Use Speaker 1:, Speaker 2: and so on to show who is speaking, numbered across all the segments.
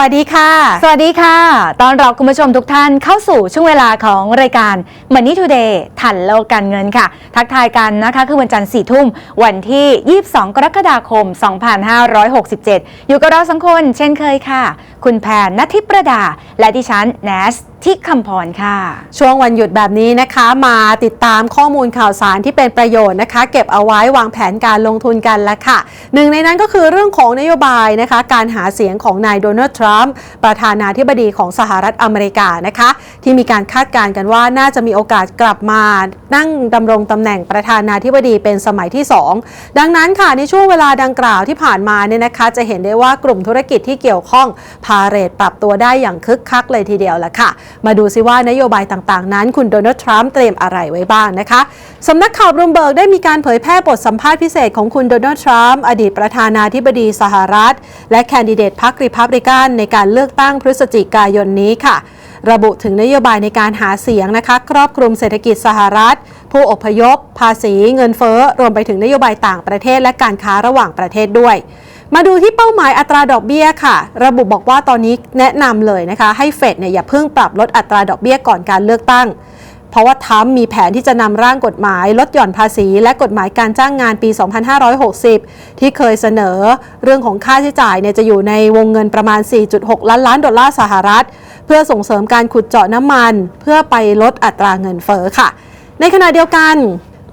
Speaker 1: วัสดีค่ะ
Speaker 2: สวัสดีค่ะตอนรับคุณผู้ชมทุกท่านเข้าสู่ช่วงเวลาของรายการ Money Today ทันโลกการเงินค่ะ ทักทายกันนะคะ คือวันจันทร์4ทุ่ม วันที่ 22 กรกฎาคม 2567 อยู่กับเราสองคนเช่นเคยค่ะ คุณแพนนัทธิประดา และดิฉันแนสที่คำพรค่ะ
Speaker 1: ช่วงวันหยุดแบบนี้นะคะ มาติดตามข้อมูลข่าวสารที่เป็นประโยชน์นะคะ เก็บเอาไว้วางแผนการลงทุนกันละค่ะ หนึ่งในนั้นก็คือเรื่องของนโยบายนะคะ การหาเสียงของนายโดนัลด์ทรัมป์ประธานาธิบดีของสหรัฐอเมริกานะคะที่มีการคาดการณ์กันว่าน่าจะมีโอกาสกลับมานั่งดำรงตำแหน่งประธานาธิบดีเป็นสมัยที่ 2 ดังนั้นค่ะในช่วงเวลาดังกล่าวที่ผ่านมาเนี่ยนะคะจะเห็นได้ว่ากลุ่มธุรกิจที่เกี่ยวข้องพาเรทปรับตัวได้อย่างคึกคักเลยทีเดียวละค่ะ มาดูซิว่านโยบายต่างๆ นั้นคุณโดนัลด์ทรัมป์เตรียมอะไรไว้บ้างนะคะสำนักข่าวบลูมเบิร์กได้มีการเผยแพร่บทสัมภาษณ์พิเศษของคุณโดนัลด์ทรัมป์อดีตประธานาธิบดีสหรัฐ และแคนดิเดตพรรคริพับลิกันในการเลือกตั้งพฤศจิกายนนี้ค่ะ ระบุถึงนโยบายในการหาเสียงนะคะ ครอบคลุมเศรษฐกิจสหรัฐ ผู้อพยพ ภาษีเงินเฟ้อ รวมไปถึงนโยบายต่างประเทศและการค้าระหว่างประเทศด้วยมาดูที่เป้าหมายอัตราดอกเบี้ยค่ะ ระบุบอกว่าตอนนี้แนะนำเลยนะคะ ให้เฟดเนี่ยอย่าเพิ่งปรับลดอัตราดอกเบี้ยก่อนการเลือกตั้ง ราะว่าทั้มมีแผนที่จะนำร่างกฎหมาย ลดหย่อนภาษี และกฎหมายการจ้างงานปี 2560 ที่เคยเสนอเรื่องของค่าใช้จ่ายเนี่ยจะอยู่ในวงเงินประมาณ 4.6 ล้านล้านดอลลาร์สหรัฐ เพื่อส่งเสริมการขุดเจาะน้ำมัน เพื่อไปลดอัตราเงินเฟ้อค่ะ ในขณะเดียวกัน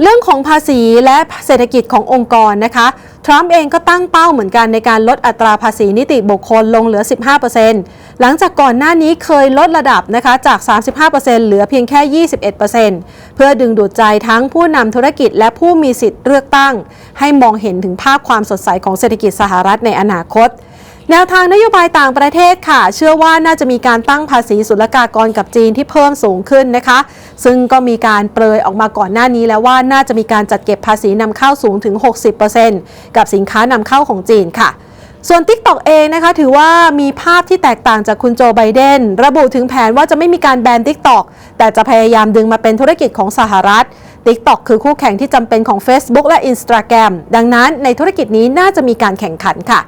Speaker 1: เรื่องของภาษีและเศรษฐกิจขององค์กรนะคะ ทรัมป์เองก็ตั้งเป้าเหมือนกันในการลดอัตราภาษีนิติบุคคลลงเหลือ 15%หลังจากก่อนหน้านี้เคยลดระดับนะคะจาก 35%เหลือเพียงแค่ 21%เพื่อดึงดูดใจทั้งผู้นำธุรกิจและผู้มีสิทธิ์เลือกตั้ง ให้มองเห็นถึงภาพความสดใสของเศรษฐกิจสหรัฐในอนาคต แนวทางนโยบายต่างประเทศค่ะ เชื่อว่าน่าจะมีการตั้งภาษีศุลกากรกับจีนที่เพิ่มสูงขึ้นนะคะ ซึ่งก็มีการเปรยออกมาก่อนหน้านี้แล้วว่าน่าจะมีการจัดเก็บภาษีนำเข้าสูงถึง 60%กับสินค้านำเข้าของจีนค่ะส่วน TikTok เองนะคะ ถือว่ามีภาพที่แตกต่างจากคุณโจไบเดน ระบุถึงแผนว่าจะไม่มีการแบน TikTok แต่จะพยายามดึงมาเป็นธุรกิจของสหรัฐ TikTok คือคู่แข่งที่จำเป็นของ Facebook และ Instagram ดังนั้นในธุรกิจนี้น่าจะมีการแข่งขันค่ะ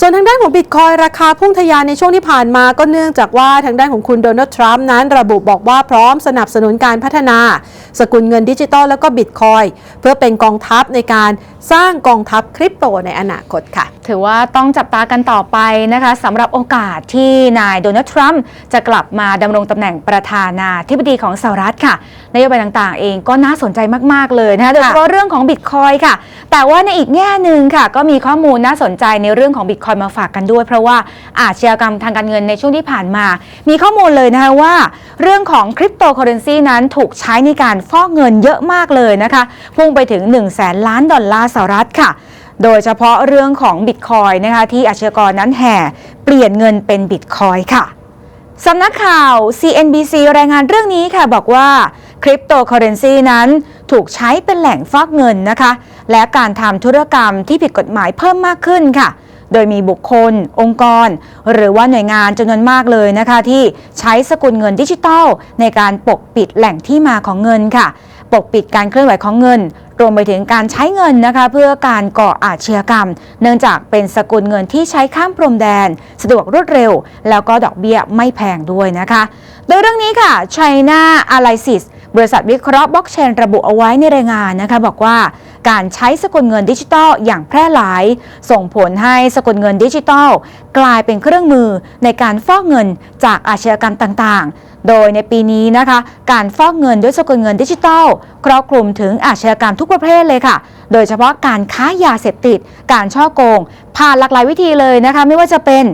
Speaker 1: ส่วนทางด้านของบิตคอยราคาพุ่งทะยานในช่วงที่ผ่านมาก็เนื่องจากว่าทางด้านของคุณโดนัลด์ทรัมป์นั้นระบุบอกว่าพร้อมสนับสนุนการพัฒนา สกุลเงินดิจิตอลแล้วก็บิตคอยเพื่อเป็นกองทัพในการสร้างกองทัพคริปโตในอนาคตค่ะ
Speaker 2: ถือว่าต้องจับตากันต่อไปนะคะสำหรับโอกาสที่นายโดนัลด์ทรัมป์จะกลับมาดำรงตำแหน่งประธานาธิบดีของสหรัฐค่ะนโยบายต่างๆ เองก็น่าสนใจมากๆเลยนะคะโดยเฉพาะเรื่องของบิตคอยค่ะ แต่ว่าในอีกแง่หนึ่งค่ะ ก็มีข้อมูลน่าสนใจในเรื่องของบิตคอยมาฝากกันด้วย เพราะว่าอาชญากรรมทางการเงินในช่วงที่ผ่านมา มีข้อมูลเลยนะคะว่า เรื่องของคริปโตเคอเรนซีนั้นถูกใช้ในการฟอกเงินเยอะมากเลยนะคะ พุ่งไปถึง 1 0 0 0 0แสนล้านดอลลาร์สหรัฐค่ะโดยเฉพาะเรื่องของบิตคอยนะคะที่อาชญากรนั้นแห่เปลี่ยนเงินเป็นบิตคอยค่ะสำนักข่าว CNBC รายงานเรื่องนี้ค่ะบอกว่าคริปโตเคอเรนซีนั้นถูกใช้เป็นแหล่งฟอกเงินนะคะ และการทำธุรกรรมที่ผิดกฎหมายเพิ่มมากขึ้นค่ะ โดยมีบุคคล องค์กร หรือว่าหน่วยงานจำนวนมากเลยนะคะ ที่ใช้สกุลเงินดิจิทัล ในการปกปิดแหล่งที่มาของเงินค่ะ ปกปิดการเคลื่อนไหวของเงิน รวมไปถึงการใช้เงินนะคะ เพื่อการก่ออาชญากรรม เนื่องจากเป็นสกุลเงินที่ใช้ข้ามพรมแดน สะดวกรวดเร็ว แล้วก็ดอกเบี้ยไม่แพงด้วยนะคะ โดยเรื่องนี้ค่ะ China Analysis บริษัทวิเคราะห์บล็อกเชนระบุเอาไว้ในรายงานนะคะ บอกว่าการใช้สกุลเงินดิจิทัลอย่างแพร่หลาย ส่งผลให้สกุลเงินดิจิทัล กลายเป็นเครื่องมือในการฟอกเงินจากอาชญากรรมต่างๆ โดยในปีนี้นะคะ การฟอกเงินด้วยสกุลเงินดิจิทัลครอบคลุมถึงอาชญากรรมทุกประเภทเลยค่ะ โดยเฉพาะการค้ายาเสพติด การช่อโกง ผ่านหลากหลายวิธีเลยนะคะ ไม่ว่าจะเป็น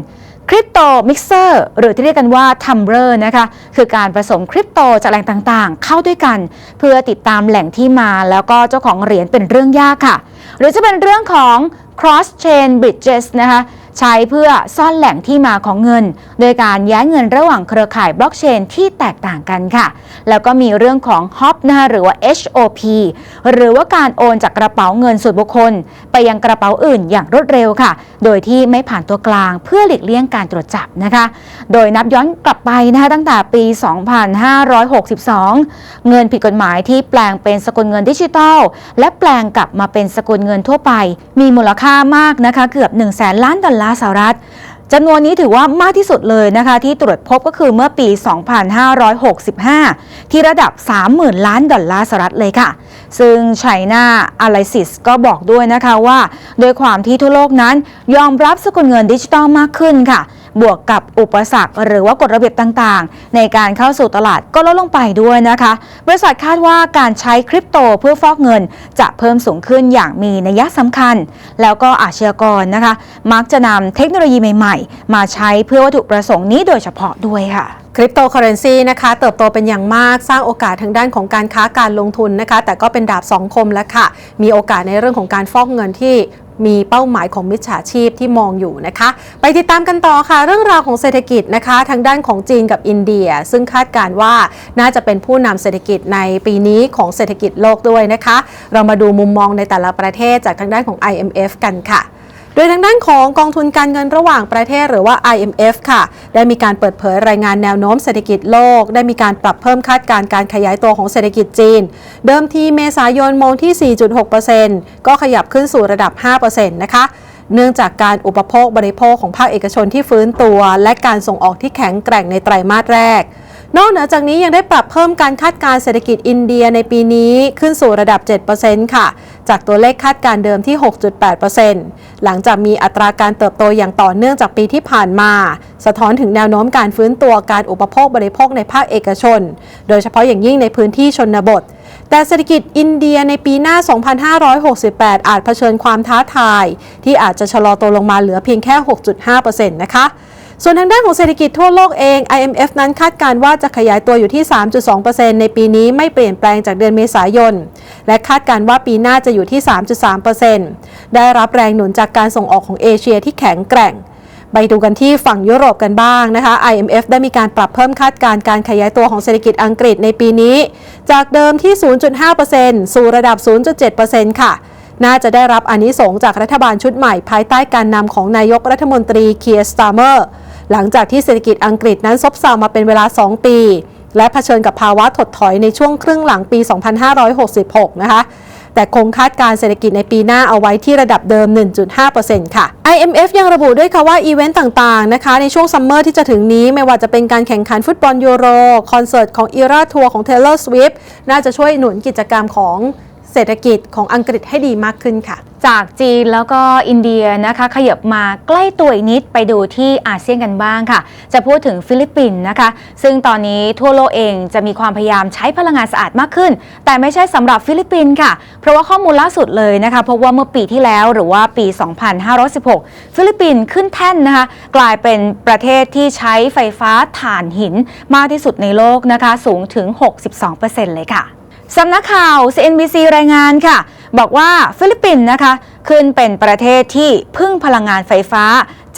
Speaker 2: คริปโตมิกเซอร์หรือที่เรียกกันว่าทัมเบอร์นะคะคือการผสมคริปโตจากแหล่งต่างๆ เข้าด้วยกัน เพื่อติดตามแหล่งที่มาแล้วก็เจ้าของเหรียญเป็นเรื่องยากค่ะ หรือจะเป็นเรื่องของ cross chain bridges นะคะ ใช้เพื่อซ่อนแหล่งที่มาของเงิน โดยการย้ายเงินระหว่างเครือข่ายบล็อกเชนที่แตกต่างกันค่ะ แล้วก็มีเรื่องของ HOP นะคะหรือว่า HOP หรือว่าการโอนจากกระเป๋าเงินส่วนบุคคล ไปยังกระเป๋าอื่นอย่างรวดเร็วค่ะ โดยที่ไม่ผ่านตัวกลางเพื่อหลีกเลี่ยงการตรวจจับนะคะ โดยนับย้อนกลับไปนะคะตั้งแต่ปี 2562 เงินผิดกฎหมายที่แปลงเป็นสกุลเงินดิจิทัล และแปลงกลับมาเป็นสกุลเงินทั่วไป มีมูลค่ามากนะคะเกือบ1 0 0 0 0แสนล้านดอลลาร์าสหรัฐจำนวนนี้ถือว่ามากที่สุดเลยนะคะที่ตรวจพบก็คือเมื่อปี 2565 ที่ระดับ 30,000 ล้านดอลลาร์สหรัฐเลยค่ะ ซึ่งไชน่าอาไลซิสก็บอกด้วยนะคะว่า โดยความที่ทั่วโลกนั้นยอมรับสกุลเงินดิจิตอลมากขึ้นค่ะ บวกกับอุปสรรค หรือว่ากฎระเบียบต่างๆ ในการเข้าสู่ตลาดก็ลดลงไปด้วยนะคะ บริษัทคาดว่าการใช้คริปโตเพื่อฟอกเงิน จะเพิ่มสูงขึ้นอย่างมีนัยสำคัญ แล้วก็อาชญากรนะคะ มักจะนำเทคโนโลยีใหม่ ๆ มาใช้เพื่อวัตถุประสงค์นี้โดยเฉพาะด้วยค่ะ
Speaker 1: คริปโตเคอเรนซีนะคะเติบโตเป็นอย่างมากสร้างโอกาสทางด้านของการค้าการลงทุนนะคะแต่ก็เป็นดาบสองคมแล้วค่ะ มีโอกาสในเรื่องของการฟอกเงินที่มีเป้าหมายของมิจฉาชีพที่มองอยู่นะคะ ไปติดตามกันต่อค่ะ เรื่องราวของเศรษฐกิจนะคะ ทางด้านของจีนกับอินเดีย ซึ่งคาดการณ์ว่าน่าจะเป็นผู้นำเศรษฐกิจในปีนี้ของเศรษฐกิจโลกด้วยนะคะ เรามาดูมุมมองในแต่ละประเทศจากทางด้านของ IMF กันค่ะ โดยทางด้านของกองทุนการเงินระหว่างประเทศหรือว่า IMF ค่ะ ได้มีการเปิดเผยรายงานแนวโน้มเศรษฐกิจโลก ได้มีการปรับเพิ่มคาดการณ์การขยายตัวของเศรษฐกิจจีน เดิมทีเมษายนมองที่ 4.6%ก็ขยับขึ้นสู่ระดับ 5%นะคะเนื่องจากการอุปโภคบริโภคของภาคเอกชนที่ฟื้นตัว และการส่งออกที่แข็งแกร่งในไตรมาสแรก นอกเหนือจากนี้ยังได้ปรับเพิ่มการคาดการณ์เศรษฐกิจอินเดียในปีนี้ขึ้นสู่ระดับ 7%ค่ะ จากตัวเลขคาดการเดิมที่ 6.8%หลังจากมีอัตราการเติบโตอย่างต่อเนื่องจากปีที่ผ่านมา สะท้อนถึงแนวโน้มการฟื้นตัวการอุปโภคบริโภคในภาคเอกชน โดยเฉพาะอย่างยิ่งในพื้นที่ชนบท แต่เศรษฐกิจอินเดียในปีหน้า 2568 อาจเผชิญความท้าทาย ที่อาจจะชะลอตัวลงมาเหลือเพียงแค่ 6.5%นะคะ ส่วนทางด้านของเศรษฐกิจทั่วโลกเอง IMF นั้นคาดการณ์ว่าจะขยายตัวอยู่ที่ 3.2%ในปีนี้ไม่เปลี่ยนแปลงจากเดือนเมษายน และคาดการณ์ว่าปีหน้าจะอยู่ที่ 3.3%ได้รับแรงหนุนจากการส่งออกของเอเชียที่แข็งแกร่งไปดูกันที่ฝั่งยุโรปกันบ้างนะคะ IMF ได้มีการปรับเพิ่มคาดการณ์การขยายตัวของเศรษฐกิจอังกฤษในปีนี้ จากเดิมที่ 0.5%สู่ระดับ 0.7%ค่ะ น่าจะได้รับอานิสงจากรัฐบาลชุดใหม่ภายใต้การนำของนายกรัฐมนตรีเคียร์สตาร์เมอร์ หลังจากที่เศรษฐกิจอังกฤษนั้นซบเซามาเป็นเวลา 2 ปี และเผชิญกับภาวะถดถอยในช่วงครึ่งหลังปี 2566 นะคะแต่คงคาดการณ์เศรษฐกิจในปีหน้าเอาไว้ที่ระดับเดิม 1.5%ค่ะ IMF ยังระบุด้วยค่ะว่าอีเวนต์ต่างๆนะคะในช่วงซัมเมอร์ที่จะถึงนี้ไม่ว่าจะเป็นการแข่งขันฟุตบอลยูโร คอนเสิร์ตของอีราทัวร์ของ Taylor Swift น่าจะช่วยหนุนกิจกรรมของ เศรษฐกิจของอังกฤษให้ดีมากขึ้นค่ะ
Speaker 2: จากจีนแล้วก็อินเดียนะคะขยับมาใกล้ตัวอีกนิดไปดูที่อาเซียนกันบ้างค่ะ จะพูดถึงฟิลิปปินส์นะคะ ซึ่งตอนนี้ทั่วโลกเองจะมีความพยายามใช้พลังงานสะอาดมากขึ้น แต่ไม่ใช่สำหรับฟิลิปปินส์ค่ะ เพราะว่าข้อมูลล่าสุดเลยนะคะพบว่าเมื่อปีที่แล้วหรือว่าปี 2516 ฟิลิปปินส์ขึ้นแท่นนะคะกลายเป็นประเทศที่ใช้ไฟฟ้าถ่านหินมากที่สุดในโลกนะคะสูงถึง 62%เลยค่ะ สำนักข่าว CNBC รายงานค่ะ บอกว่าฟิลิปปินส์นะคะ ขึ้นเป็นประเทศที่พึ่งพลังงานไฟฟ้า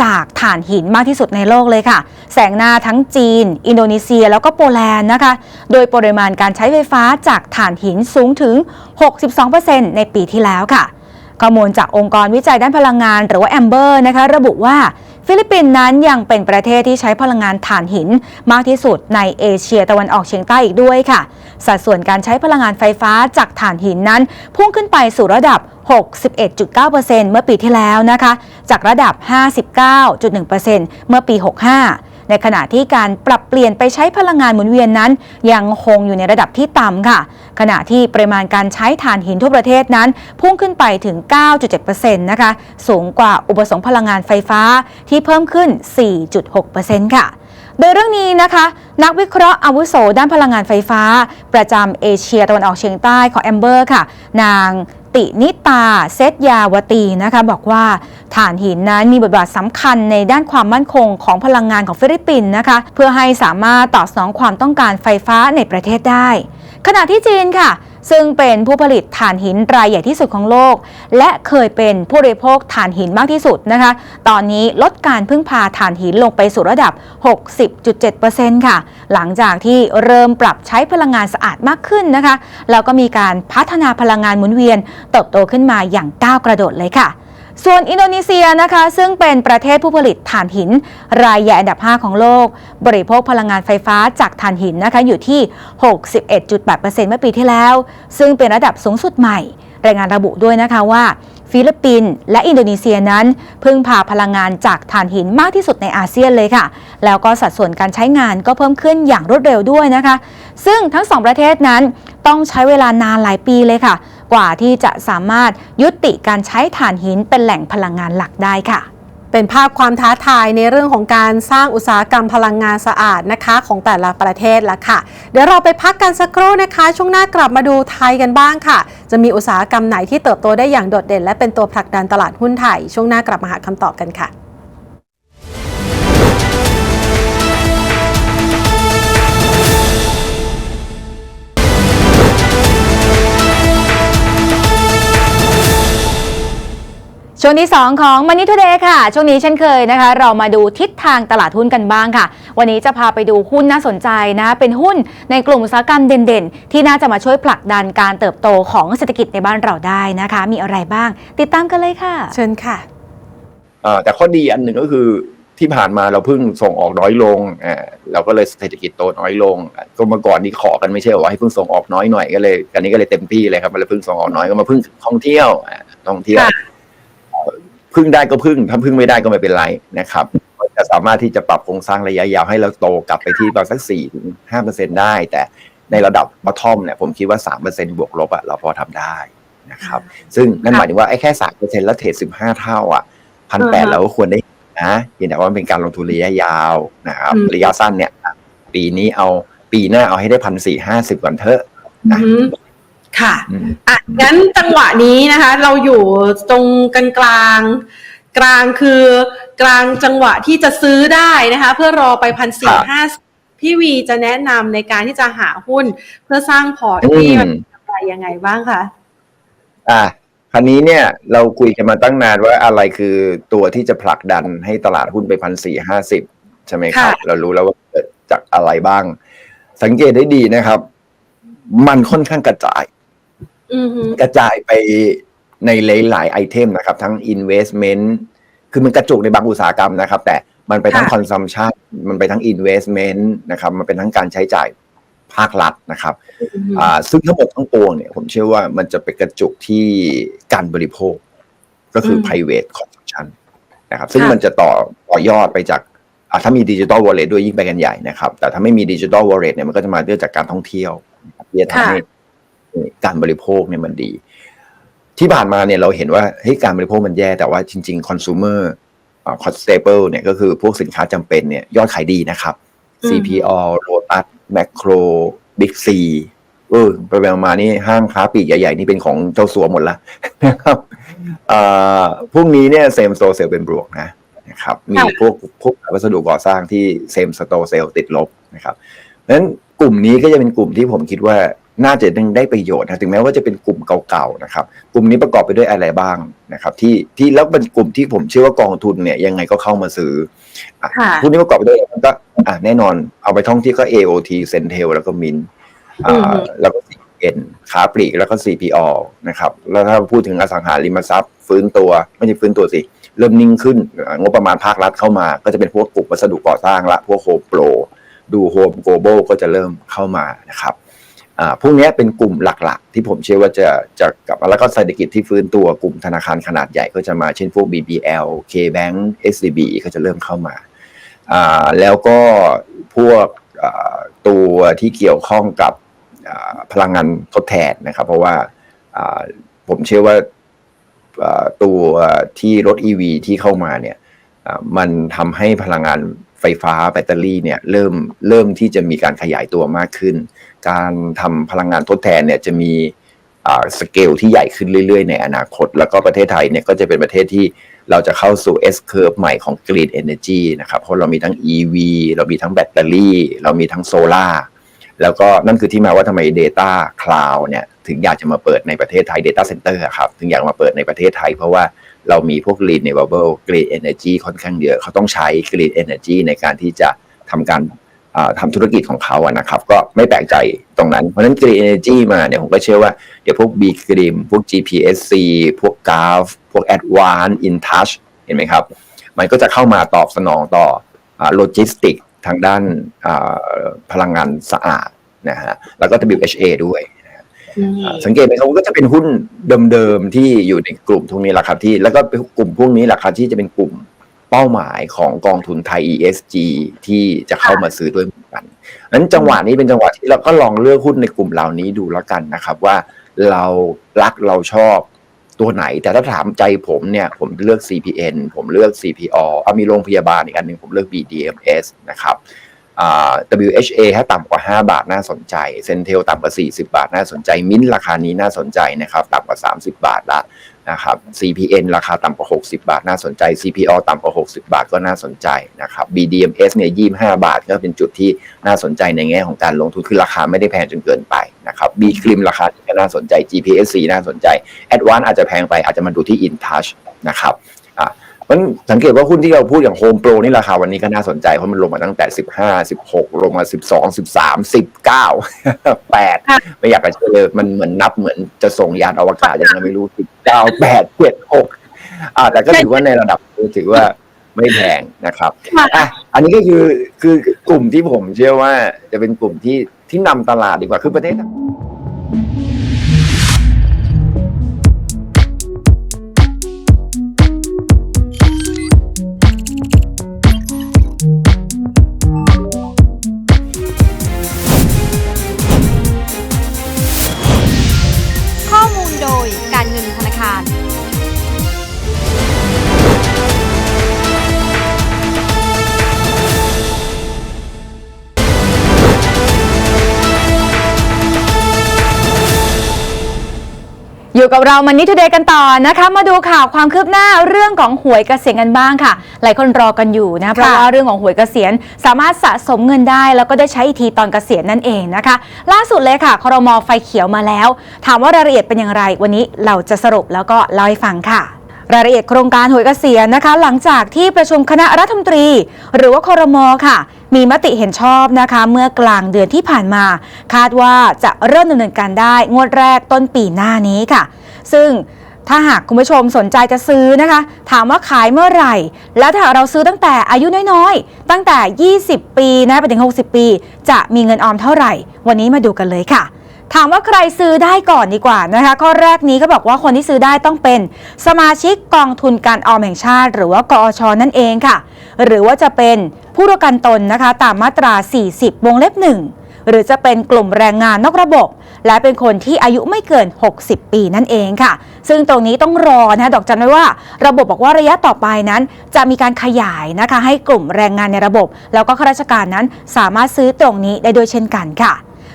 Speaker 2: จากถ่านหินมากที่สุดในโลกเลยค่ะ แสงหน้าทั้งจีน อินโดนีเซียแล้วก็โปแลนด์นะคะ โดยปริมาณการใช้ไฟฟ้าจากถ่านหินสูงถึง 62%ในปีที่แล้วค่ะ ข้อมูลจากองค์กรวิจัยด้านพลังงานหรือว่าแอมเบอร์นะคะ ระบุว่า ฟิลิปปินส์นั้นยังเป็นประเทศที่ใช้พลังงานถ่านหิน มากที่สุดในเอเชียตะวันออกเฉียงใต้อีกด้วยค่ะ สัดส่วนการใช้พลังงานไฟฟ้าจากถ่านหินนั้น พุ่งขึ้นไปสู่ระดับ 61.9%เมื่อปีที่แล้วนะคะ จากระดับ 59.1%เมื่อปี 65 ในขณะที่การปรับเปลี่ยนไปใช้พลังงานหมุนเวียนนั้น ยังคงอยู่ในระดับที่ต่ำค่ะ ขณะที่ปริมาณการใช้ถ่านหินทั่วประเทศนั้น พุ่งขึ้นไปถึง 9.7%นะคะสูงกว่าอุปสงค์พลังงานไฟฟ้าที่เพิ่มขึ้น 4.6%ค่ะโดยเรื่องนี้นะคะ นักวิเคราะห์อาวุโสด้านพลังงานไฟฟ้า ประจำเอเชียตะวันออกเฉียงใต้ของแอมเบอร์ค่ะ นาง ตินิตาเซตยาวตีนะคะบอกว่าฐานหินนั้นมีบทบาทสำคัญในด้านความมั่นคงของพลังงานของฟิลิปปินส์นะคะ เพื่อให้สามารถตอบสนองความต้องการไฟฟ้าในประเทศได้ ขณะที่จีนค่ะ ซึ่งเป็นผู้ผลิตถ่านหินรายใหญ่ที่สุดของโลก และเคยเป็นผู้บริโภคถ่านหินมากที่สุดนะคะ ตอนนี้ลดการพึ่งพาถ่านหินลงไปสู่ระดับ 60.7%ค่ะ หลังจากที่เริ่มปรับใช้พลังงานสะอาดมากขึ้นนะคะ แล้วก็มีการพัฒนาพลังงานหมุนเวียนเติบโตขึ้นมาอย่างก้าวกระโดดเลยค่ะ ส่วนอินโดนีเซียนะคะซึ่งเป็นประเทศผู้ผลิตถ่านหิน รายใหญ่อันดับ 5 ของโลก บริโภคพลังงานไฟฟ้าจากถ่านหินนะคะอยู่ที่ 61.8%เมื่อปีที่แล้ว ซึ่งเป็นระดับสูงสุดใหม่ รายงานระบุด้วยนะคะว่า ฟิลิปปินส์และอินโดนีเซียนั้น พึ่งพาพลังงานจากถ่านหินมากที่สุดในอาเซียนเลยค่ะ แล้วก็สัดส่วนการใช้งานก็เพิ่มขึ้นอย่างรวดเร็วด้วยนะคะ ซึ่งทั้งสองประเทศนั้นต้องใช้เวลานานหลายปีเลยค่ะ กว่าที่จะสามารถยุติการใช้ถ่านหินเป็นแหล่งพลังงานหลักได้ค่ะ
Speaker 1: เป็นภาพความท้าทายในเรื่องของการสร้างอุตสาหกรรมพลังงานสะอาดนะคะ ของแต่ละประเทศละค่ะ เดี๋ยวเราไปพักกันสักครู่นะคะ ช่วงหน้ากลับมาดูไทยกันบ้างค่ะ จะมีอุตสาหกรรมไหนที่เติบโตได้อย่างโดดเด่น และเป็นตัวผลักดันตลาดหุ้นไทย ช่วงหน้ากลับมาหาคำตอบกันค่ะ
Speaker 2: ช่วงที่ 2 ของ Money Today ค่ะ ช่วงนี้เช่นเคยนะคะ เรามาดูทิศทางตลาดหุ้นกันบ้างค่ะ วันนี้จะพาไปดูหุ้นน่าสนใจนะ เป็นหุ้นในกลุ่มอุตสาหกรรมเด่นๆ ที่น่าจะมาช่วยผลักดันการเติบโตของเศรษฐกิจในบ้านเราได้นะคะ มีอะไรบ้าง ติดตามกันเลยค่ะ
Speaker 1: เชิญค่ะ
Speaker 3: อ่าแต่ข้อดีอันหนึ่งก็คือที่ผ่านมาเราเพิ่งส่งออกน้อยลงอ่าเราก็เลยเศรษฐกิจโตน้อยลงอะก็เมื่อก่อนนี่ขอกันไม่ใช่เหรอว่าให้เพิ่งส่งออกน้อยหน่อยก็เลยกันนี้ก็เลยเต็มที่เลยครับมันเลยเพิ่งส่งออกน้อยก็มาเพิ่งท่องเที่ยวอ่าท่องเที่ยว
Speaker 1: ค่ะ
Speaker 3: เอ่อ พึ่งได้ก็พึ่ง ถ้าพึ่งไม่ได้ก็ไม่เป็นไรนะครับก็จะสามารถที่จะปรับโครงสร้างระยะยาวให้เราโตกลับไปที่ประมาณสักสี่ถึงห้าเปอร์เซ็นได้ แต่ในระดับบอททอมเนี่ยผมคิดว่าสามเปอร์เซ็นบวกลบอะเราพอทำได้นะครับ ซึ่งนั่นหมายถึงว่าไอ้แค่สามเปอร์เซ็นแล้วเทรดสิบห้าเท่าอะพันแปด
Speaker 1: อ่าฮะ
Speaker 3: เราก็ควรได้นะเพียงแต่ว่ามันเป็นการลงทุนระยะยาวนะครับ
Speaker 1: อืม
Speaker 3: ระยะสั้นเนี่ยอะปีนี้เอาปีหน้าเอาให้ได้พันสี่ห้าสิบก่อนเถอะ
Speaker 1: อือหือ ค่ะ
Speaker 3: อืม
Speaker 1: อะงั้นจังหวะนี้นะคะ เราอยู่ตรงกลางกลางๆกลางคือกลางจังหวะที่จะซื้อได้นะคะ เพื่อรอไปพันสี่ห้าพี่วีจะแนะนำในการที่จะหาหุ้นเพื่อสร้างพอร์ตที่มันกำไรยังไงบ้างคะ
Speaker 3: อะคราวนี้เนี่ยเราคุยกันมาตั้งนานว่าอะไรคือตัวที่จะผลักดันให้ตลาดหุ้นไปพันสี่ห้าสิบใช่ไหมครับ
Speaker 1: ค่ะ
Speaker 3: เรารู้แล้วว่าเกิดจากอะไรบ้าง สังเกตได้ดีนะครับ มันค่อนข้างกระจาย
Speaker 1: อือหือ ก
Speaker 3: ระจายไปในหลาย ๆ ไอเทมนะครับ ทั้ง investment คือมันกระจุกในบางอุตสาหกรรมนะครับ แต่มันไปทั้ง consumption มันไปทั้ง investment นะครับ มันเป็นทั้งการใช้จ่ายภาครัฐนะครับ
Speaker 1: อือหือ
Speaker 3: อ่าซึ่งทั้งหมดทั้งปวงเนี่ย ผมเชื่อว่ามันจะไปกระจุกที่การบริโภค ก็คืออ
Speaker 1: ม
Speaker 3: private consumption นะครับ ซึ่ง
Speaker 1: ค่ะ
Speaker 3: มันจะต่อต่อยอดไปจากอ่าถ้ามีดิจิ t a ลวอลเล็ตด้วยยิ่งไปกันใหญ่นะครับ แต่ถ้าไม่มีดิจิ t a ลวอลเล็ตเนี่ยมันก็จะมาเรื่องจากการท่องเที่ยวนะครับที่จะทำให้ การบริโภคเนี่ยมันดี ที่ผ่านมาเนี่ยเราเห็นว่าเฮ้ยการบริโภคมันแย่แต่ว่าจริงๆ consumer อ่า constable เนี่ยก็คือพวกสินค้าจำเป็นเนี่ยยอดขายดีนะครับ
Speaker 1: อืม
Speaker 3: CPO Lotus Macro Big C เออไปๆมาๆนี่ห้างค้าปลีกใหญ่ ๆ นี่เป็นของเจ้าสัวหมดละนะครับอ่าพวกนี้เนี่ยเซมโซเซลเป็นบวกนะนะครับ มี
Speaker 1: ค่ะ
Speaker 3: พวกพวกวัสดุก่อสร้างที่เซมสโตเซลติดลบนะครับเพราะฉะนั้นกลุ่มนี้ก็จะเป็นกลุ่มที่ผมคิดว่า น่าจะยังได้ประโยชน์นะถึงแม้ว่าจะเป็นกลุ่มเก่าๆนะครับ กลุ่มนี้ประกอบไปด้วยอะไรบ้างนะครับ ที่ที่แล้วเป็นกลุ่มที่ผมเชื่อว่ากองทุนเนี่ยยังไงก็เข้ามาซื้ออะ
Speaker 1: ค่ะ
Speaker 3: พวกนี้ประกอบไปด้วยอะไรมันก็อะแน่นอนเอาไปท่องเที่ยวก็ AOT Centel แล้วก็มิน
Speaker 1: อื
Speaker 3: อ่ามแล้วก็ CN ค้าปลีกแล้วก็ CPO นะครับ แล้วถ้าพูดถึงอสังหาริมทรัพย์ ฟื้นตัวไม่ใช่ฟื้นตัวสิ เริ่มนิ่งขึ้นอ่างบประมาณภาครัฐเข้ามา ก็จะเป็นพวกกลุ่มวัสดุก่อสร้างละพวกโฮมโปรดูโฮมโกลบอลก็จะเริ่มเข้ามานะครับอ่า พวกนี้เป็นกลุ่มหลักๆ ที่ผมเชื่อว่าจะจะกลับมาแล้วก็เศรษฐกิจที่ฟื้นตัวกลุ่มธนาคารขนาดใหญ่ก็จะมาเช่นพวก BBL KBank SCB ก็จะเริ่มเข้ามาอ่าแล้วก็พวกตัวที่เกี่ยวข้องกับพลังงานทดแทนนะครับ เพราะว่าผมเชื่อว่าตัวที่รถ EV ที่เข้ามาเนี่ยมันทำให้พลังงานไฟฟ้าแบตเตอรี่เนี่ยเริ่มเริ่มที่จะมีการขยายตัวมากขึ้นการทำพลังงานทดแทนเนี่ยจะมีสเกลที่ใหญ่ขึ้นเรื่อยๆ ในอนาคต แล้วก็ประเทศไทยเนี่ยก็จะเป็นประเทศที่เราจะเข้าสู่ S curve ใหม่ของ Green Energy นะครับ เพราะเรามีทั้ง EV เรามีทั้งแบตเตอรี่ เรามีทั้งโซลา่าแล้วก็นั่นคือที่มาว่าทำไม Data Cloud เนี่ยถึงอยากจะมาเปิดในประเทศไทย Data Center อะครับ ถึงอยากมาเปิดในประเทศไทย เพราะว่าเรามีพวก Renewable Green Energy ค่อนข้างเยอะ เขาต้องใช้ Green Energy ในการที่จะทำการ อ่าทำธุรกิจของเขาอะนะครับ ก็ไม่แปลกใจตรงนั้น เพราะฉะนั้น Green Energy มาเนี่ยผมก็เชื่อว่าเดี๋ยวพวก B Green พวก GPSC พวก g a f พวก Advance InTouch เห็นไหมครับ มันก็จะเข้ามาตอบสนองต่อโลจิสติกทางด้านอ่าพลังงานสะอาดนะฮะแล้วก็ WHA ด้วยนะฮะอ่าสังเกตไหมครับว่าก็จะเป็นหุ้นเดิมๆที่อยู่ในกลุ่มพวกนี้แหละครับที่แล้วก็เป็นกลุ่มพวกนี้แหละครับที่จะเป็นกลุ่ม เป้าหมายของกองทุนไทย ESG ที่จะเข้ามาซื้อด้วยเหมือนกันนั้นจังหวะนี้เป็นจังหวะที่เราก็ลองเลือกหุ้นในกลุ่มเหล่านี้ดูแล้วกันนะครับว่าเรารักเราชอบตัวไหน แต่ถ้าถามใจผมเนี่ยผมเลือก CPN ผมเลือก CPO เอามีโรงพยาบาลอีกอันหนึ่งผมเลือก BDMs นะครับอ่า WHA ถ้าต่ำกว่า 5 บาทน่าสนใจเซนเทลต่ำกว่า 40 บาทน่าสนใจ มิ้นท์ราคานี้น่าสนใจนะครับ ต่ำกว่า 30 บาทละ นะครับ CPN ราคาต่ำกว่า 60 บาทน่าสนใจ CPO ต่ำกว่า 60 บาทก็น่าสนใจนะครับ BDMs เนี่ย25 บาทก็เป็นจุดที่น่าสนใจในแง่ของการลงทุนคือราคาไม่ได้แพงจนเกินไปนะครับ B c r i m ราคาก็น่าสนใจ GPSC น่าสนใจ Advance อาจจะแพงไปอาจจะมาดูที่ InTouch นะครับ มันสังเกตว่าหุ้นที่เราพูดอย่าง Home Pro นี่ราคาวันนี้ก็น่าสนใจเพราะมันลงมาตั้งแต่15 16ลงมา12 13 19 8ไม่อยากจะเชื่อเลยมันเหมือนนับเหมือนจะส่งยานอวกาศยังไงไม่รู้19 8 7 6อ่าแต่ก็ถือว่าในระดับนี้ถือว่าไม่แพงนะครับอะอันนี้ก็คือคือกลุ่มที่ผมเชื่อว่าจะเป็นกลุ่มที่ที่นำตลาดดีกว่าคือประเทศ
Speaker 4: อยู่กั
Speaker 2: บเรามันนี่ทูเดย์กันต่อนะคะ มาดูข่าวความคืบหน้าเรื่องของหวยเกษียณกันบ้างค่ะ หลายคนรอกันอยู่นะเพราะว่าเรื่องของหวยเกษียณสามารถสะสมเงินได้ แล้วก็ได้ใช้อีกทีตอนเกษียณนั่นเองนะคะ ล่าสุดเลยค่ะครมไฟเขียวมาแล้ว ถามว่ารายละเอียดเป็นอย่างไร วันนี้เราจะสรุปแล้วก็เล่าให้ฟังค่ะรายละเอียดโครงการหวยเกษียณนะคะ หลังจากที่ประชุมคณะรัฐมนตรี หรือว่าครมค่ะ มีมติเห็นชอบนะคะเมื่อกลางเดือนที่ผ่านมา คาดว่าจะเริ่มดำเนินการได้งวดแรกต้นปีหน้านี้ค่ะ ซึ่งถ้าหากคุณผู้ชมสนใจจะซื้อนะคะ ถามว่าขายเมื่อไหร่ แล้วถ้าเราซื้อตั้งแต่อายุน้อยๆ ตั้งแต่ 20 ปีนะไปถึง 60 ปี จะมีเงินออมเท่าไหร่ วันนี้มาดูกันเลยค่ะ ถามว่าใครซื้อได้ก่อนดีกว่านะคะ ข้อแรกนี้ก็บอกว่าคนที่ซื้อได้ต้องเป็น สมาชิกกองทุนการออมแห่งชาติ หรือว่ากอชนั่นเองค่ะ หรือว่าจะเป็นผู้ประกันตนนะคะ ตามมาตรา 40 วงเล็บหนึ่งหรือจะเป็นกลุ่มแรงงานนอกระบบ และเป็นคนที่อายุไม่เกิน 60 ปีนั่นเองค่ะ ซึ่งตรงนี้ต้องรอนะคะดอกจันไว้ว่า ระบบบอกว่าระยะต่อไปนั้น จะมีการขยายนะคะ ให้กลุ่มแรงงานในระบบ แล้วก็ข้าราชการนั้นสามารถซื้อตรงนี้ได้ด้วยเช่นกันค่ะ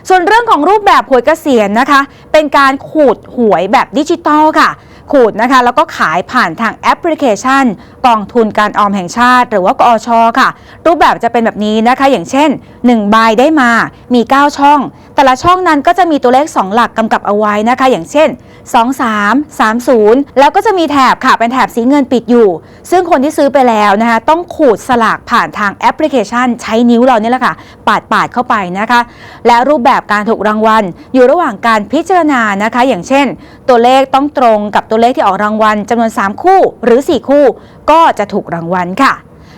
Speaker 2: ส่วนเรื่องของรูปแบบหวยเกษียณนะคะ เป็นการขูดหวยแบบดิจิตอลค่ะ ขูดนะคะ แล้วก็ขายผ่านทางแอปพลิเคชัน กองทุนการออมแห่งชาติ หรือว่ากอชค่ะ รูปแบบจะเป็นแบบนี้นะคะ อย่างเช่น1ใบได้มา มี 9 ช่อง แต่ละช่องนั้นก็จะมีตัวเลข 2 หลักกำกับเอาไว้นะคะ อย่างเช่น 23 30 แล้วก็จะมีแถบค่ะ เป็นแถบสีเงินปิดอยู่ ซึ่งคนที่ซื้อไปแล้วนะคะ ต้องขูดสลากผ่านทางแอปพลิเคชัน ใช้นิ้วเราเนี่ยแหละค่ะ ปาดปาดเข้าไปนะคะ และรูปแบบการถูกรางวัล อยู่ระหว่างการพิจารณานะคะ อย่างเช่น ตัวเลขต้องตรงกับตัวเลขที่ออกรางวัลจำนวน 3 คู่ หรือ 4 คู่ ก็จะถูกรางวัลค่ะ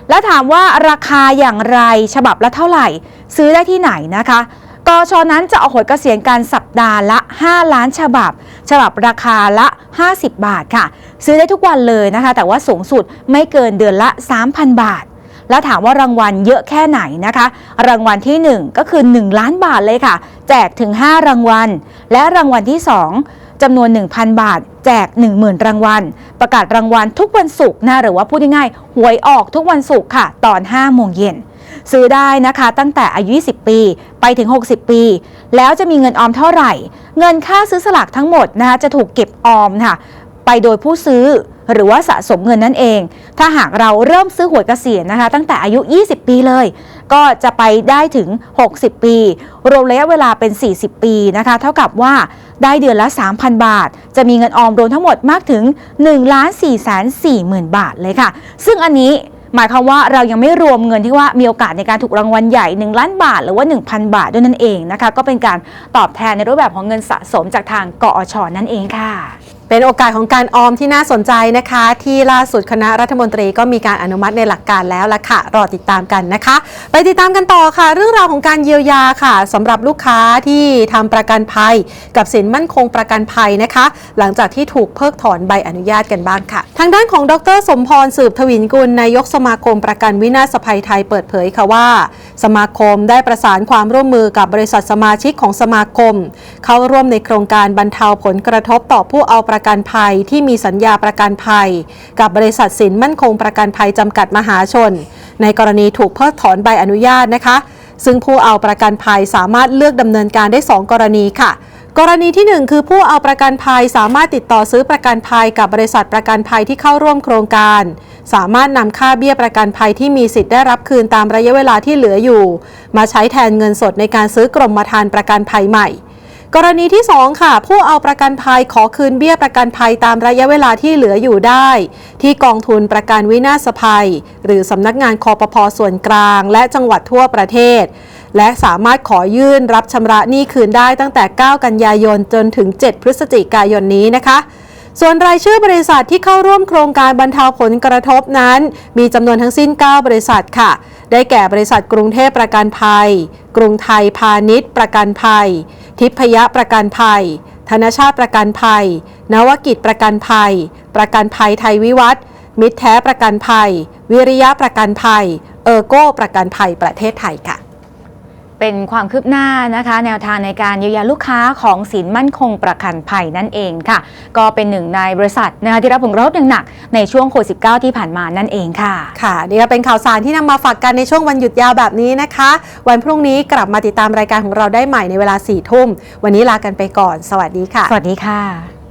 Speaker 2: แล้วถามว่าราคาอย่างไรฉบับละเท่าไหร่ ซื้อได้ที่ไหนนะคะ กชนั้นจะออกหวยเกษียณการสัปดาห์ละ 5 ล้านฉบับ ฉบับราคาละ 50 บาทค่ะ ซื้อได้ทุกวันเลยนะคะ แต่ว่าสูงสุดไม่เกินเดือนละ 3,000 บาท แล้วถามว่ารางวัลเยอะแค่ไหนนะคะ รางวัลที่ 1 ก็คือ 1 ล้านบาทเลยค่ะ แจกถึง 5 รางวัล และรางวัลที่ 2จำนวน 1,000 บาท แจก 10,000 รางวัล ประกาศรางวัลทุกวันศุกร์นะหรือว่าพูดง่ายๆหวยออกทุกวันศุกร์ค่ะ ตอน 5 โมงเย็น ซื้อได้นะคะตั้งแต่อายุ 20 ปี ไปถึง 60 ปี แล้วจะมีเงินออมเท่าไหร่ เงินค่าซื้อสลากทั้งหมดนะคะจะถูกเก็บออมค่ะไปโดยผู้ซื้อหรือว่าสะสมเงินนั่นเอง ถ้าหากเราเริ่มซื้อหวยเกษียณนะคะ ตั้งแต่อายุ 20 ปีเลย ก็จะไปได้ถึง 60 ปี รวมระยะเวลาเป็น 40 ปีนะคะ เท่ากับว่าได้เดือนละ 3,000 บาท จะมีเงินออมรวมทั้งหมดมากถึง 1 4 4 0 0 0 0 บาทเลยค่ะ ซึ่งอันนี้ หมายความว่าเรายังไม่รวมเงินที่ว่ามีโอกาสในการถูกรางวัลใหญ่ 1 ล้านบาท หรือว่า 1,000 บาทด้วยนั่นเองนะคะก็เป็นการตอบแทนในรูปแบบของเงินสะสมจากทางกอชนั่นเองค่ะ
Speaker 1: เป็นโอกาสของการออมที่น่าสนใจนะคะ ที่ล่าสุดคณะรัฐมนตรีก็มีการอนุมัติในหลักการแล้วล่ะค่ะ รอติดตามกันนะคะ ไปติดตามกันต่อค่ะ เรื่องราวของการเยียวยาค่ะสำหรับลูกค้าที่ทำประกันภัย กับสินมั่นคงประกันภัยนะคะ หลังจากที่ถูกเพิกถอนใบอนุญาตกันบ้างค่ะ ทางด้านของดร สมพรสืบทวินกุลนายกสมาคมประกันวินาศภัยไทยเปิดเผยค่ะว่า สมาคมได้ประสานความร่วมมือกับบริษัทสมาชิกของสมาคม เข้าร่วมในโครงการบรรเทาผลกระทบต่อผู้เอาประกันภัยที่มีสัญญาประกันภัย กับบริษัทสินมั่นคงประกันภัยจำกัดมหาชน ในกรณีถูกเพิกถอนใบอนุญาตนะคะ ซึ่งผู้เอาประกันภัยสามารถเลือกดำเนินการได้ 2 กรณีค่ะกรณีที่ 1 คือผู้เอาประกันภัยสามารถติดต่อซื้อประกันภัยกับบริษัทประกันภัยที่เข้าร่วมโครงการ สามารถนำค่าเบี้ยประกันภัยที่มีสิทธิ์ได้รับคืนตามระยะเวลาที่เหลืออยู่ มาใช้แทนเงินสดในการซื้อกรมธรรม์ประกันภัยใหม่ กรณีที่ 2 ค่ะ ผู้เอาประกันภัยขอคืนเบี้ยประกันภัยตามระยะเวลาที่เหลืออยู่ได้ ที่กองทุนประกันวินาศภัย หรือสำนักงานคอปพอส่วนกลาง และจังหวัดทั่วประเทศ และสามารถขอยื่นรับชำระหนี้คืนได้ตั้งแต่ 9 กันยายนจนถึง 7 พฤศจิกายนนี้นะคะส่วนรายชื่อบริษัทที่เข้าร่วมโครงการบรรเทาผลกระทบนั้น มีจำนวนทั้งสิ้น 9 บริษัทค่ะ ได้แก่บริษัทกรุงเทพประกันภัย กรุงไทยพาณิชย์ประกันภัย ทิพยประกันภัย ธนชาติประกันภัย นวกิจประกันภัย ประกันภัยไทยวิวัฒน์มิตรแท้ประกันภัย วิริยะประกันภัย เออร์โก้ประกันภัยประเทศไทยค่ะ
Speaker 2: เป็นความคืบหน้านะคะ แนวทางในการเยียวยาลูกค้าของสินมั่นคงประกันภัยนั่นเองค่ะ ก็เป็นหนึ่งในบริษัทนะคะที่รับผลกระทบอย่างหนักในช่วงโควิด -19 ที่ผ่านมานั่นเองค่ะ
Speaker 1: ค่ะนี่ก็เป็นข่าวสารที่นำมาฝากกันในช่วงวันหยุดยาวแบบนี้นะคะ วันพรุ่งนี้กลับมาติดตามรายการของเราได้ใหม่ในเวลา4ี่ทุ่มวันนี้ลากันไปก่อน สวัสดีค่ะ
Speaker 2: สวัสดีค่ะ